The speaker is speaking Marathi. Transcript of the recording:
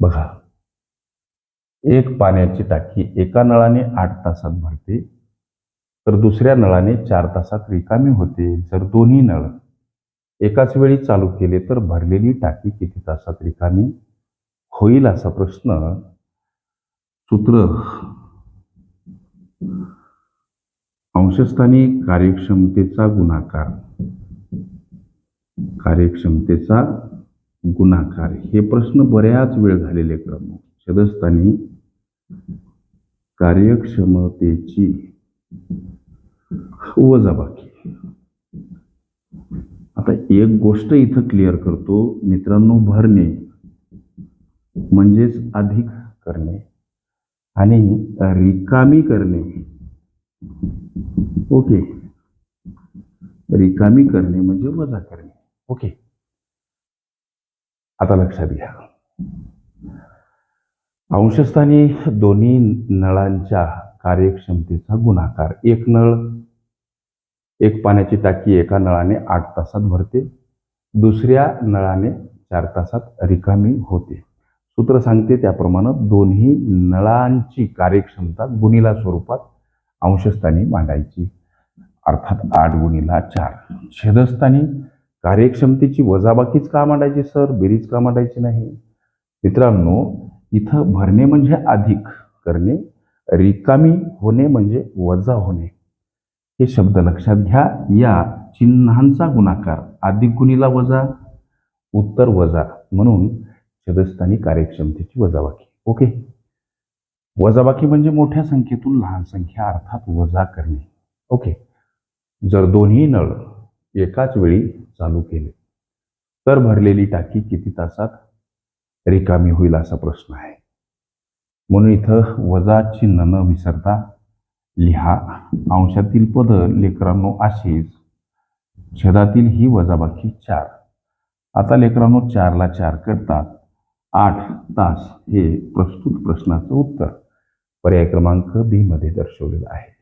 बघा. एक पाण्याची टाकी एका नळाने आठ तासात भरते तर दुसऱ्या नळाने चार तासात रिकामी होते जर दोन्ही नळ एकाच वेळी चालू केले तर भरलेली टाकी किती तासात रिकामी होईल असा प्रश्न सूत्र अंशस्थानी कार्यक्षमतेचा गुणाकार कार्यक्षमतेचा गुणाकार. हे प्रश्न बऱ्याच वेळ झालेले क्रम सदस्थानी कार्यक्षमतेची वजाबाकी. आता एक गोष्ट इथं क्लिअर करतो मित्रांनो भरणे. म्हणजेच अधिक करणे आणि रिकामी करणे. ओके. रिकामी करणे म्हणजे वजा करणे. ओके. आता लक्षात घ्या. अंशस्थानी दोन्ही नळांच्या कार्यक्षमतेचा गुणाकार. एक नळ एक पाण्याची टाकी एका नळाने आठ तासात भरते दुसऱ्या नळाने चार तासात रिकामी होते. सूत्र सांगते त्याप्रमाणे दोन्ही नळांची कार्यक्षमता गुणीला स्वरूपात अंशस्थानी मांडायची. अर्थात आठ गुणीला चार. छेदस्थानी कार्यक्षमतेची वजाबाकीच का मांडायची सर? बेरीज का मांडायची नाही. मित्रांनो इथं भरणे म्हणजे अधिक करणे रिकामी होणे म्हणजे वजा होणे. हे शब्द लक्षात घ्या. या चिन्हांचा गुणाकार अधिक गुणीला वजा उत्तर वजा म्हणून छदस्थानी कार्यक्षमतेची वजाबाकी. ओके? वजाबाकी म्हणजे मोठ्या संख्येतून लहान संख्या अर्थात वजा करणे. ओके? जर दोन्ही नळ एकाच वेळी चालू केले. तर भरलेली टाकी किती तासात रिकामी होईल असा प्रश्न आहे. म्हणून इथं वजा चिन्ह न विसरता लिहा. अंशातील पद लेकरांनो अशीच. छेदातील ही वजाबाकी चार. आता लेकरांनो चारला चार करतात. आठ तास हे प्रस्तुत प्रश्नाचं उत्तर. पर्याय क्रमांक बी मध्ये दर्शवलेलं आहे.